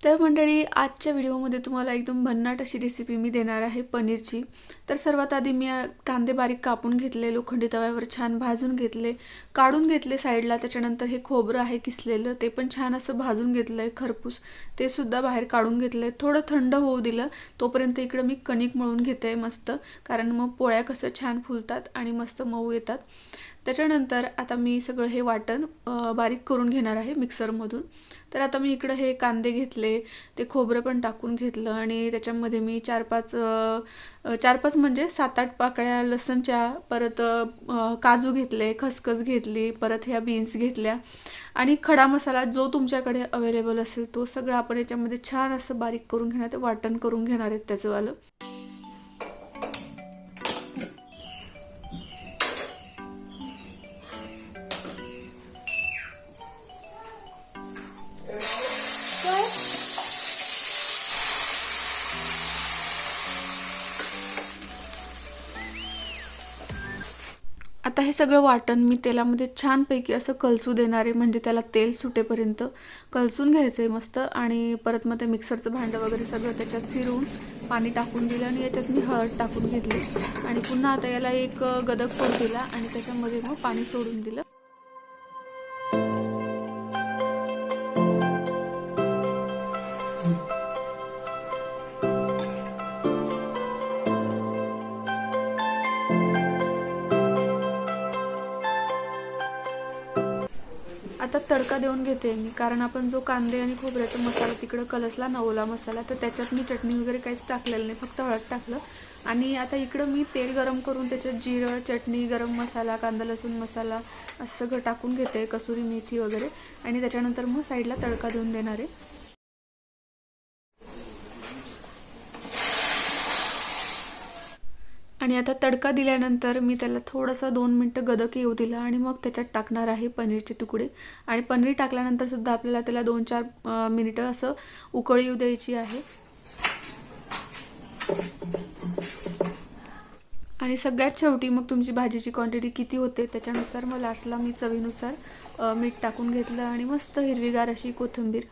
तर मंडळी आजच्या व्हिडिओमध्ये तुम्हाला एकदम भन्नाट अशी रेसिपी मी देणार आहे पनीरची. तर सर्वात आधी मी कांदे बारीक कापून घेतले लोखंडी तव्यावर छान भाजून घेतले काढून घेतले साईडला त्याच्यानंतर हे खोबरं आहे किसलेलं ते पण छान असं भाजून घेतलं आहे खरपूस. ते सुद्धा बाहेर काढून घेतलं आहे थोडं थंड होऊ दिलं तोपर्यंत इकडं मी कणिक मळून घेते आहे मस्त कारण मग पोळ्या कसं छान फुलतात आणि मस्त मऊ येतात. त्याच्यानंतर आता मी सगळं हे वाटण बारीक करून घेणार आहे मिक्सरमधून तर आता मी इकडं हे कांदे घेतले ते खोबरं पण टाकून घेतलं आणि त्याच्यामध्ये मी चार पाच चार पाच म्हणजे सात आठ पाकळ्या लसणच्या परत काजू घेतले खसखस घेतली परत ह्या बीन्स घेतल्या आणि खडा मसाला जो तुमच्याकडे अवेलेबल असेल तो सगळं आपण याच्यामध्ये छान असं बारीक करून घेणार ते वाटण करून घेणार आहेत त्याचंवालं आता हे सगळं वाटण मी तेलामध्ये छानपैकी असं कलसू देणारे म्हणजे त्याला तेल सुटेपर्यंत कलसून घ्यायचं आहे मस्त. आणि परत मग ते मिक्सरचं भांडं वगैरे सगळं त्याच्यात फिरवून पाणी टाकून दिलं आणि याच्यात मी हळद टाकून घेतली. आणि पुन्हा आता याला एक गदक पण दिला आणि त्याच्यामध्ये मग पाणी सोडून दिलं. आता तडका देऊन घेते मी कारण आपण जो कांदे आणि खोबऱ्याचा मसाला तिकडं कलसला ना ओला मसाला तर त्याच्यात मी चटणी वगैरे काहीच टाकलेलं नाही फक्त हळद टाकलं. आणि आता इकडं मी तेल गरम करून त्याच्यात जिरं चटणी गरम मसाला कांदा लसूण मसाला असं सगळं टाकून घेते कसुरी मेथी वगैरे. आणि त्याच्यानंतर मग साईडला तडका देऊन देणार आहे. आणि आता तडका दिल्यानंतर मी त्याला थोडंसं दोन मिनटं गदक येऊ दिला आणि मग त्याच्यात टाकणार आहे पनीरचे तुकडे. आणि पनीर टाकल्यानंतर सुद्धा आपल्याला त्याला दोन चार मिनिटं असं उकळी येऊ द्यायची आहे. आणि सगळ्यात शेवटी मग तुमची भाजीची क्वांटिटी किती होते त्याच्यानुसार मग लास्टला मी चवीनुसार मीठ टाकून घेतलं आणि मस्त हिरवीगार अशी कोथिंबीर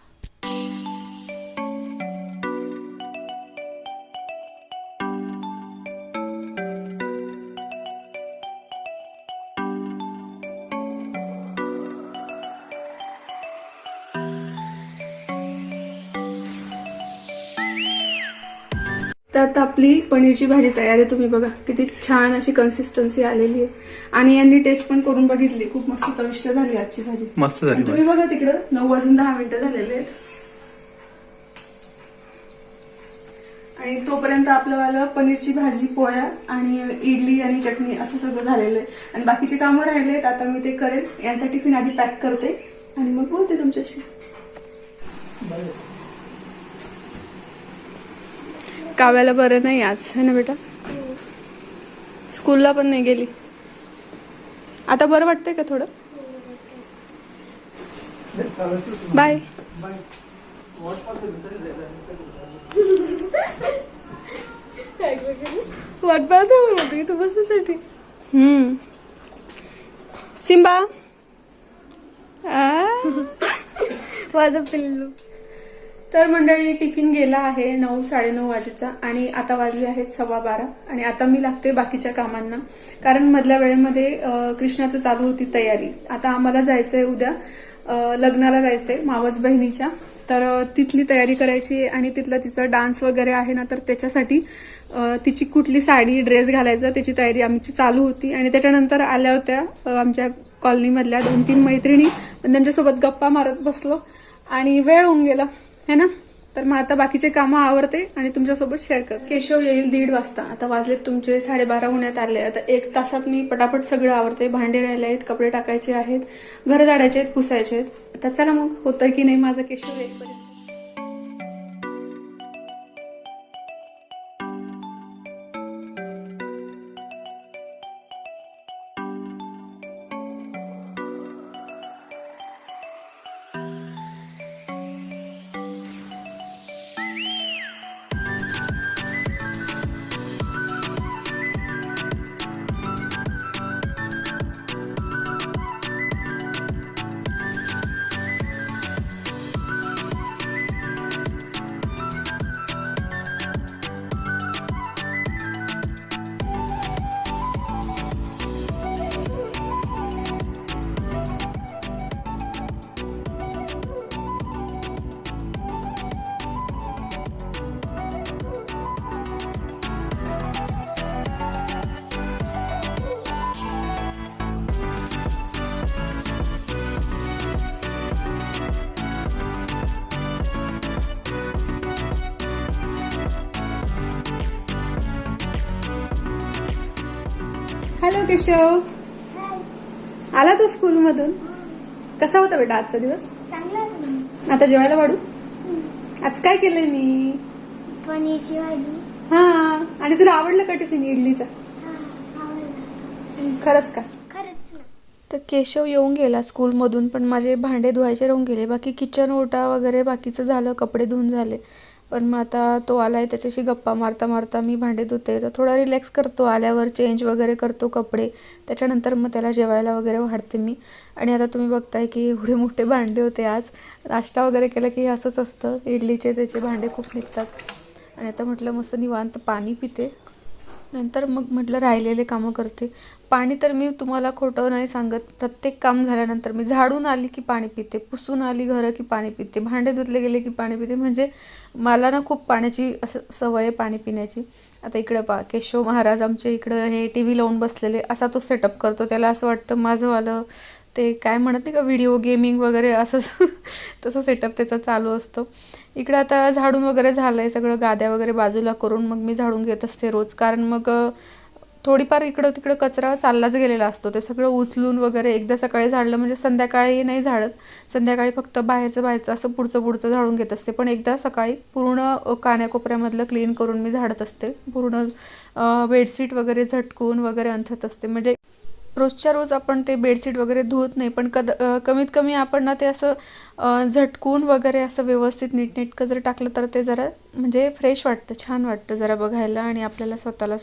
तर आता आपली पनीरची भाजी तयार आहे तुम्ही बघा. किती छान अशी कन्सिस्टन्सी आलेली आहे. आणि यांनी टेस्ट पण करून बघितली. खूप मस्त चविष्ट झाली आजची भाजी. मस्त झाली तुम्ही बघा तिकडं नऊ वाजून दहा मिनिटं झालेले आहेत. आणि तोपर्यंत आपलं वालं पनीरची भाजी पोळ्या आणि इडली आणि चटणी असं सगळं झालेलं आहे. आणि बाकीचे कामं राहिलेत आता मी ते करेल यांचा टिफिन आधी पॅक करते. आणि मग बोलते तुमच्याशी. काव्याला बरं नाही आज है ना बेटा? स्कूलला पण नाही गेली. आता बरं वाटतंय का थोडं? बाय वाट पाहतो होती तू बसासाठी हम्म. सिम्बा आ? माझं पिल्लू. तर मंडळी टिफिन गेला आहे नऊ साडेनऊ वाजेचा आणि आता वाजले आहेत सव्वा बारा. आणि आता मी लागते बाकीच्या कामांना कारण मधल्या वेळेमध्ये कृष्णाचं चालू होती तयारी. आता आम्हाला जायचंय उद्या लग्नाला जायचंय मावस बहिणीच्या. तर तिथली तयारी करायची आहे आणि तिथला तिचा डान्स वगैरे आहे ना तर त्याच्यासाठी तिची कुठली साडी ड्रेस घालायचं त्याची तयारी आमची चालू होती. आणि त्याच्यानंतर आल्या होत्या आमच्या कॉलनीमधल्या दोन तीन मैत्रिणी. त्यांच्यासोबत गप्पा मारत बसलो आणि वेळ होऊन गेला. है ना? तर मग आता बाकीचे कामं आवडते आणि तुमच्यासोबत शेअर कर केशव येईल दीड वाजता. आता वाजलेत तुमचे साडेबारा होण्यात आले. आता एक तासात मी पटापट सगळं आवडते भांडे राहिले आहेत कपडे टाकायचे आहेत घर झाडायचे आहेत पुसायचे आहेत. आता चला मग होतं की नाही माझं केशव येईपर्यंत केशव? आला तू स्कूलमधून? कसा होता बेटा आजचा दिवस? आता जेवायला वाढू? आज काय केलंय मी? पनीरची भाजी. हा आणि तुला आवडलं का टिफिन इडलीचा? खरंच का? तर केशव येऊन गेला स्कूलमधून पण माझे भांडे धुवायचे राहून गेले. बाकी किचन ओटा वगैरे बाकीचं झालं कपडे धुवून झाले. पण मग आता तो आलाय त्याच्याशी गप्पा मारता मारता मी भांडे धुते. तर थोडा रिलॅक्स करतो आल्यावर चेंज वगैरे करतो कपडे. त्याच्यानंतर मग त्याला जेवायला वगैरे वाढते मी. आणि आता तुम्ही बघताय की एवढे मोठे भांडे होते आज. नाश्ता वगैरे केला की असंच असतं. इडलीचे त्याचे भांडे खूप निघतात. आणि आता म्हटलं मस्त निवांत पाणी पिते. नंतर मग म्हटलं राहिलेले कामं करते. पाणी तर मी तुम्हाला खोटं नाही सांगत. प्रत्येक काम झाल्यानंतर मी झाडून आली की पाणी पिते पुसून आली घरं की पाणी पिते भांडे धुतले गेले की पाणी पिते. म्हणजे मला ना खूप पाण्याची असं सवय आहे पाणी पिण्याची. आता इकडं पा केशव महाराज आमच्या इकडं हे टी व्ही लावून बसलेले. असा तो सेटअप करतो. त्याला असं वाटतं माझंवालं ते काय म्हणत नाही का व्हिडिओ गेमिंग वगैरे असं तसं सेटअप त्याचा चालू असतो. इकडं आता झाडून वगैरे झालं आहे सगळं गाद्या वगैरे बाजूला करून मग मी झाडून घेत असते रोज. कारण मग थोडीफार इकडं तिकडं कचरा चाललाच गेलेला असतो. ते सगळं उचलून वगैरे एकदा सकाळी झाडलं म्हणजे संध्याकाळी नाही झाडत. संध्याकाळी फक्त बाहेरचं बाहेरचं असं पुढचं पुढचं झाडून घेत असते. पण एकदा सकाळी पूर्ण कान्याकोपऱ्यामधलं क्लीन करून मी झाडत असते. पूर्ण बेडशीट वगैरे झटकून वगैरे अंथत असते. म्हणजे रोजच्या रोज आपण ते बेडशीट वगैरे धुवत नाही पण कद कमीत कमी आपण ना ते असं झटकून वगैरे असं व्यवस्थित नीटनेटकं जर टाकलं तर ते जरा म्हणजे फ्रेश वाटतं छान वाटतं जरा बघायला आणि आपल्याला स्वतःला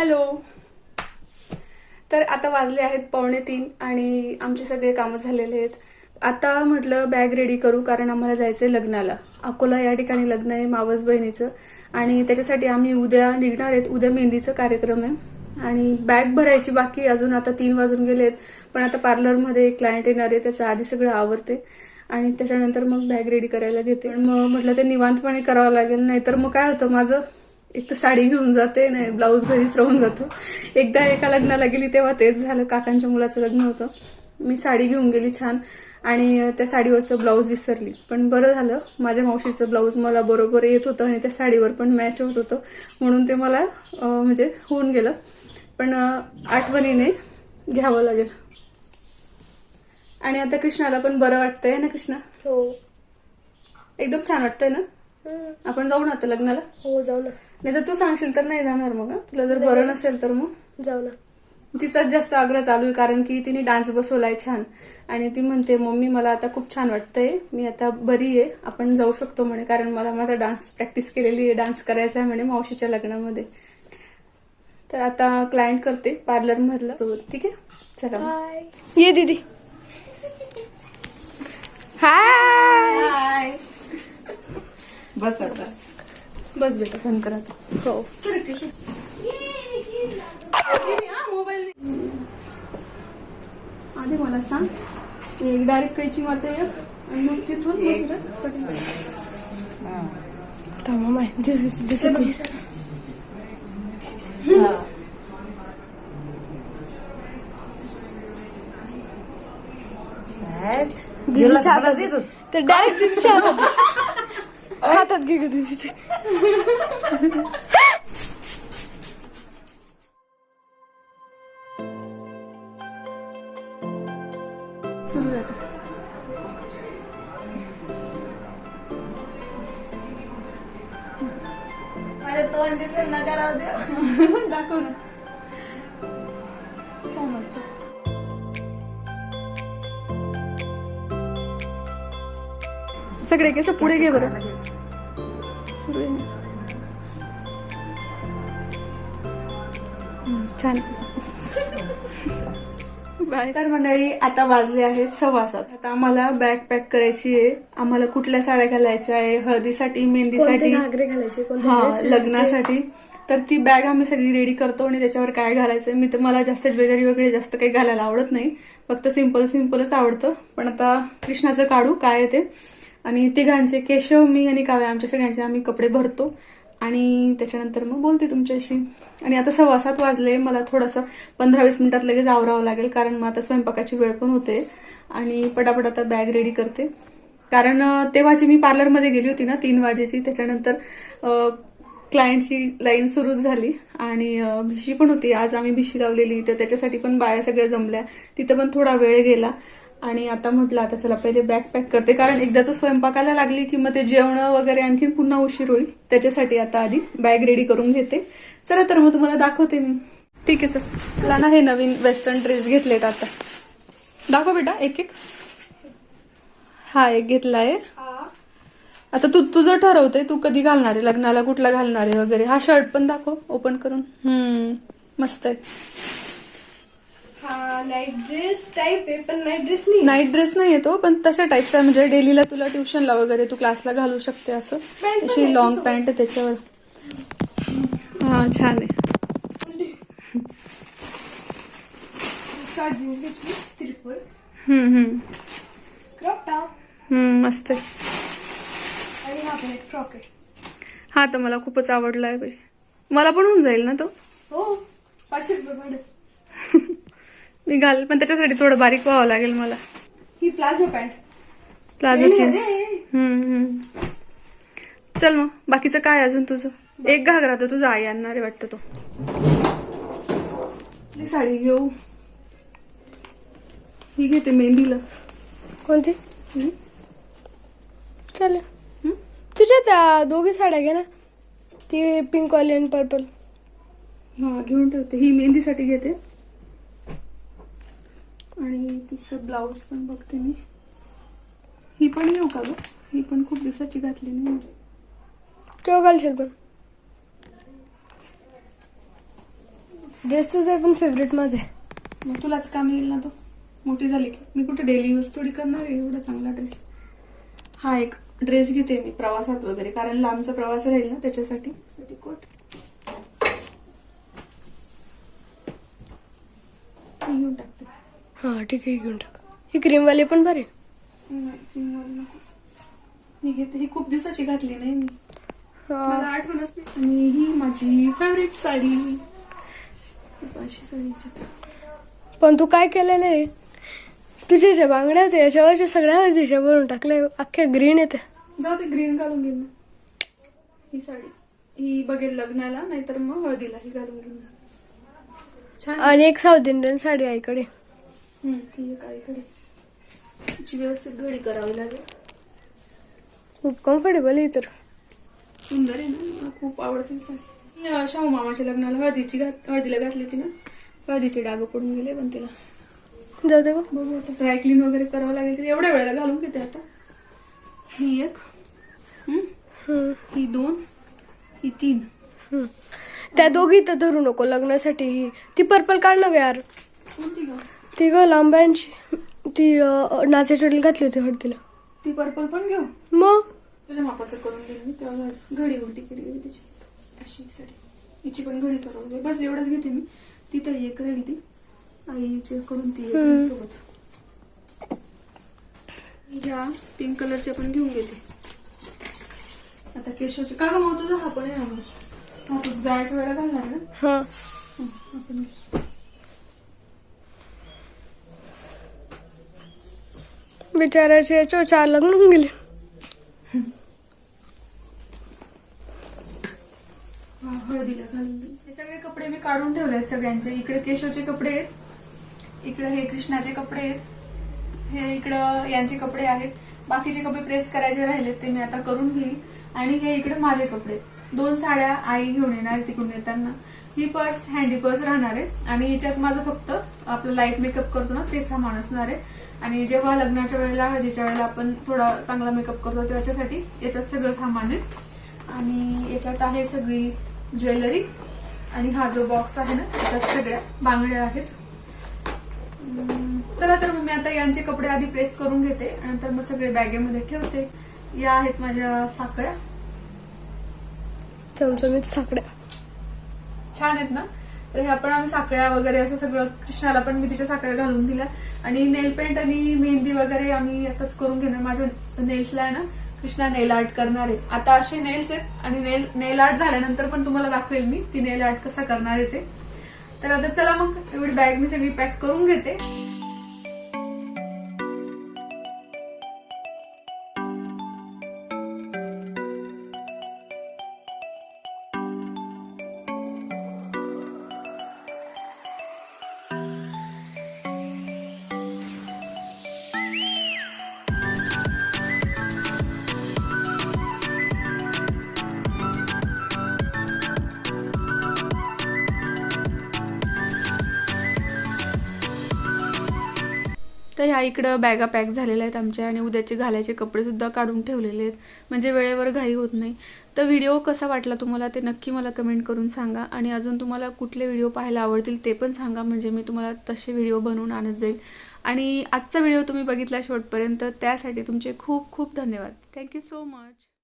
हॅलो. तर आता वाजले आहेत पावणे तीन आणि आमचे सगळे कामं झालेले आहेत. आता म्हटलं बॅग रेडी करू कारण आम्हाला जायचं आहे लग्नाला. अकोला या ठिकाणी लग्न आहे मावस बहिणीचं. आणि त्याच्यासाठी आम्ही उद्या निघणार आहेत. उद्या मेहंदीचा कार्यक्रम आहे. आणि बॅग भरायची बाकी अजून आता तीन वाजून गेले आहेत. पण आता पार्लरमध्ये एक क्लायंट येणार आहे. त्याचं आधी सगळं आवडते आणि त्याच्यानंतर मग बॅग रेडी करायला घेते. मग म्हटलं ते निवांतपणे करावं लागेल. नाहीतर मग काय होतं? माझं एक तर साडी घेऊन जाते नाही ब्लाऊज घरीच राहून जातो. एकदा एका लग्नाला गेली तेव्हा तेच झालं काकांच्या मुलाचं लग्न होतं. मी साडी घेऊन गेली छान आणि त्या साडीवरचं ब्लाऊज विसरली. पण बरं झालं माझ्या मावशीचं ब्लाऊज मला बरोबर येत होतं आणि त्या साडीवर पण मॅच होत होतं. म्हणून ते मला म्हणजे होऊन गेलं. पण आठवणीने घ्यावं लागेल. आणि आता कृष्णाला पण बरं वाटतंय ना कृष्णा? हो. एकदम छान वाटतंय ना. आपण जाऊ ना आता लग्नाला? हो जाऊ ना. नाही तर तू सांगशील तर नाही जाणार मग हं? तुला जर बरं नसेल तर मग. जाऊ ना. तिचाच जास्त आग्रह चालू आहे कारण की तिने डान्स बसवलाय छान. आणि ती म्हणते मम्मी मला आता खूप छान वाटतंय. मी आता बरी आहे. आपण जाऊ शकतो म्हणे कारण मला माझा डान्स प्रॅक्टिस केलेली आहे डान्स करायचा आहे म्हणे मावशीच्या लग्नामध्ये. तर आता क्लायंट करते पार्लर मधलं. सोबत ठीक आहे? चला मग. ये दीदी. हाय बस आता. बस बेटा बंद करा. हो. आधी मला सांग एक डायरेक्ट कैची मारते आणि मग तिथून. थांबा माय दिस दिसत तर डायरेक्ट दिदीच्या हातात घे ग दाखव ना. सगळे केस पुढे घे बरं. सुरू आहे. छान. बाय तर मंडळी आता वाजले आहेत सव्वा सात आता आम्हाला बॅग पॅक करायची आहे. आम्हाला कुठल्या साड्या घालायच्या आहे? हळदीसाठी मेहंदीसाठी? घागरे घालायचे? कोणते हा? लग्नासाठी. तर ती बॅग आम्ही सगळी रेडी करतो आणि त्याच्यावर काय घालायचं मी तर मला जास्त ज्वेलरी वगैरे जास्त काही घालायला आवडत नाही. फक्त सिंपल सिम्पलच आवडतं. पण आता कृष्णाचं काढू. काय आहे ते? आणि तिघांचे केशव मी आणि काव्या आमच्या सगळ्यांचे आम्ही कपडे भरतो. आणि त्याच्यानंतर मग बोलते तुमच्याशी. आणि आता सव्वा सात वाजले मला थोडंसं पंधरा वीस मिनिटात लगेच आवरावं लागेल कारण मग आता स्वयंपाकाची वेळ पण होते. आणि पटापट आता बॅग रेडी करते. कारण तेव्हाची मी पार्लरमध्ये गेली होती ना तीन वाजेची त्याच्यानंतर क्लायंटची लाईन सुरू झाली. आणि भिशी पण होती. आज आम्ही भिशी लावलेली तर त्याच्यासाठी पण बाया सगळ्या जमल्या. तिथं पण थोडा वेळ गेला. आणि आता म्हटलं आता चला पहिले बॅग पॅक करते. कारण एकदाच स्वयंपाकाला लागली की मग ते जेवण वगैरे आणखीन पुन्हा उशीर होईल. त्याच्यासाठी आता आधी बॅग रेडी करून घेते. चला तर मग तुम्हाला दाखवते मी. ठीक आहे सर मला ना हे नवीन वेस्टर्न ड्रेस घेतलेत आता. दाखव बेटा एक एक. हा एक घेतलाय. आता तू तुझं ठरवते तू कधी घालणार आहे? लग्नाला कुठला घालणार आहे वगैरे? हा शर्ट पण दाखव ओपन करून. हम्म मस्त आहे. हा नाईट ड्रेस टाईप आहे पण नाईट ड्रेस नाही. नाईट ड्रेस नाही येतो पण तशा टाईपचा आहे, म्हणजे डेलीला तुला ट्युशनला वगैरे तू क्लासला घालू शकते असं. पण अशी लॉंग पॅन्ट आहे त्याच्यावर. हा छान आहे. शॉर्ट जीन्स घेतली त्रिपुल हम्म हम्म. क्रॉप टॉप हम्म मस्त आहे. आणि हा पण एक फ्रॉक आहे. हा तर मला खूपच आवडला आहे बाई. मला पण होऊन जाईल ना तो? हो पाचशे रुपये भाडं. मी घाल पण त्याच्यासाठी थोडं बारीक व्हावं लागेल मला. ही प्लाझो पॅन्ट. Palazzo jeans. चल मग बाकीचं काय अजून तुझं? एक घागरा तर तुझा आई आणणार आहे वाटतं तो. ही साडी घेऊ. ही घेते मेहंदीला. कोणती? हम्म? तुझ्या त्या दोघी साड्या घे ना. ती पिंक वाली आणि पर्पल. हा घेऊन ठेवते. ही मेहंदीसाठी घेते. आणि तिचं ब्लाऊज पण बघते मी. ही पण घेऊ का ग? ही पण खूप दिवसाची घातली नाही. केव्हा घालशील पण. ड्रेस तुझा पण फेवरेट माझा आहे. मग तुलाच काम येईल ना तो? मोठी झाली की. मी कुठे डेली यूज थोडी करणार आहे? एवढा चांगला ड्रेस हा एक ड्रेस घेते मी प्रवासात वगैरे. कारण लांबचा प्रवास राहील ना त्याच्यासाठी. हे घेऊन टाकते हा ठीक आहे घेऊन टाक. ही क्रीमवाली पण बरी नाही, क्रीमवाली नको. घेते. ही खूप दिवसाची घातली नाही मी. मला आठवणच नाही. आणि ही माझी फेवरेट साडी. अशी साडी. पण तू काय केलेलं आहे? तुझ्या ज्या बांगड्या होत्या याच्यावरच्या सगळ्या दिशावरून टाकले अख्ख्या ग्रीन येते जाऊ ते ग्रीन घालून घेईन ही साडी. ही बघेल लग्नाला नाहीतर मग हळदीला ही घालून घेईन छान आणि एक साऊथ इंडियन साडी आईकडे ती तिची व्यवस्थित घडी करावी लागेल. खूप कम्फर्टेबल आहे तर. सुंदर आहे ना मला खूप आवडते साडी शाहू मामाच्या लग्नाला हळदीची घात हळदीला घातली होती ना? हळदीचे डाग पडून गेले पण तिला. जाऊ दे का बघू आता. ड्राय क्लीन वगैरे करावं लागेल तिला. एवढ्या वेळेला घालून घेते आता. ही एक हम्म, ही दोन ही तीन. हम्म. त्या दोघी तर धरू नको लग्नासाठी. ही ती पर्पल काढ ना यार. कोणती ग? ती ग लांब्यांची. ती नाचाच्या वेळी घातली होती हळदीला. ती पर्पल पण घेऊ? मग? तुझ्या मापाचं करून देईल मी तेव्हा घडी- उलटी केली गेली त्याची अशी साडी हिची पण घडी करून बस एवढंच घेते मी. तिथं एक राहील ती. आईच्याकडून ती एक राहील सोबत. ह्या पिंक कलरच्या पण घेऊन घेते. आता केशवचे का मग तुझा हा पण आहे? हा तू जायच्या वेळेला घालणार ना? हा. हं, याच्यावर चार लग्न होऊन गेले. हळदीला हे सगळे कपडे मी काढून ठेवले आहेत सगळ्यांचे. इकडे केशवचे कपडे आहेत. इकडे हे कृष्णाचे कपडे आहेत. हे इकडं यांचे कपडे आहेत. बाकीचे कपडे प्रेस करायचे राहिलेत ते मी आता करून घेईल. आणि हे इकडे माझे कपडे दोन साड्या आई घेऊन येणार तिकडून येताना. ही पर्स हँडी पर्स राहणार आहे. आणि याच्यात माझं फक्त आपलं लाइट मेकअप करतो ना ते सामान असणार आहे. आणि जेव्हा लग्नाच्या वेळेला हळदीच्या वेळेला आपण थोडा चांगला मेकअप करतो त्याच्यासाठी याच्यात सगळं सामान आहे. आणि याच्यात आहे सगळी ज्वेलरी. आणि हा जो बॉक्स आहे ना त्याच्यात सगळ्या बांगड्या आहेत. चला तर मग मी आता यांचे कपडे आधी प्रेस करून घेते. नंतर मग सगळे बॅगेमध्ये ठेवते. या आहेत माझ्या साखळ्या. चमचमीत साकड्या छान आहेत ना? तर ह्या पण आम्ही साखळ्या वगैरे असं सगळं कृष्णाला पण मी तिच्या साखळ्या घालून दिल्या. आणि नेल पेंट आणि मेहंदी वगैरे आम्ही आताच करून घेणार. माझ्या नेल्सला आहे ना कृष्णा नेल आर्ट करणार आहे. आता असे नेल्स आहेत आणि नेल नेल आर्ट झाल्यानंतर पण तुम्हाला दाखवेल मी ती नेल आर्ट कसा करणार आहे ते. तर आता चला मग एवढी बॅग मी सगळी पॅक करून घेते. तर ह्या इकडं बॅगा पॅक झालेल्या आहेत आमच्या आणि उद्याचे घालायचे कपडेसुद्धा काढून ठेवलेले आहेत. म्हणजे वेळेवर घाई होत नाही. तर व्हिडिओ कसा वाटला तुम्हाला ते नक्की मला कमेंट करून सांगा आणि अजून तुम्हाला कुठले व्हिडिओ पाहायला आवडतील ते पण सांगा. म्हणजे मी तुम्हाला तसे व्हिडिओ बनवून आणत जाईल. आणि आजचा व्हिडिओ तुम्ही बघितला शेवटपर्यंत त्यासाठी तुमचे खूप खूप धन्यवाद. Thank you so much